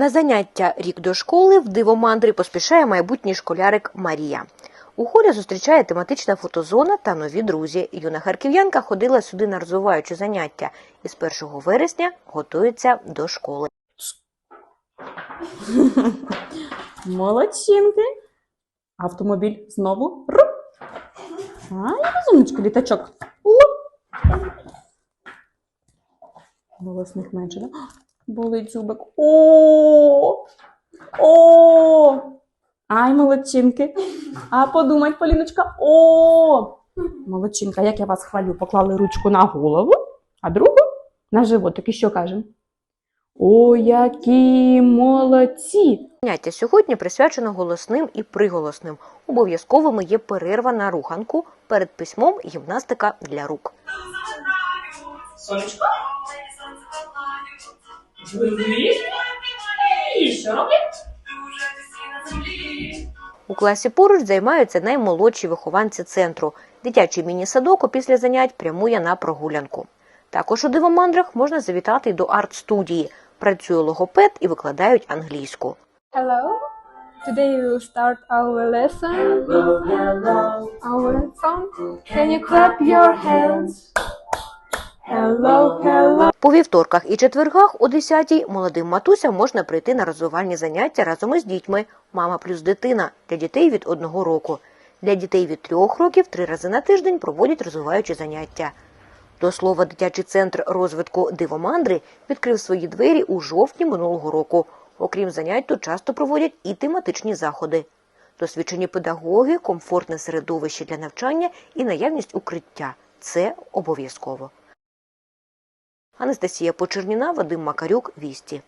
На заняття рік до школи в дивомандри поспішає майбутній школярик Марія. У холі зустрічає тематична фотозона та нові друзі. Юна харків'янка ходила сюди на розвиваючі заняття і з 1 вересня готується до школи. Молодчинки. Автомобіль знову. Руп. Ай, розумнички, літачок. Луп. Голосних менше, да? Болить зубик. О! О! Ай, молодчинки. А подумать, Поліночка. О! Молодчинка, як я вас хвалю, поклали ручку на голову, а другу на животик. І що кажемо? О, які молодці! Заняття сьогодні присвячено голосним і приголосним. Обов'язковими є перерва на руханку перед письмом гімнастика для рук. Сонечко? І що роблять? У класі поруч займаються наймолодші вихованці центру. Дитячий міні-садок опісля занять прямує на прогулянку. Також у дивомандрах можна завітати й до арт-студії. Працює логопед і викладають англійську. Hello. Today we will start our lesson. Our lesson. Can you clap your hands? Hello, hello. По вівторках і четвергах о 10-й молодим матусям можна прийти на розвивальні заняття разом із дітьми «Мама плюс дитина» для дітей від одного року. Для дітей від трьох років три рази на тиждень проводять розвиваючі заняття. До слова, дитячий центр розвитку Дивомандри відкрив свої двері у жовтні минулого року. Окрім занять, тут часто проводять і тематичні заходи. Досвідчені педагоги, комфортне середовище для навчання і наявність укриття це обов'язково. Анастасія Почерніна, Вадим Макарюк, Вісті.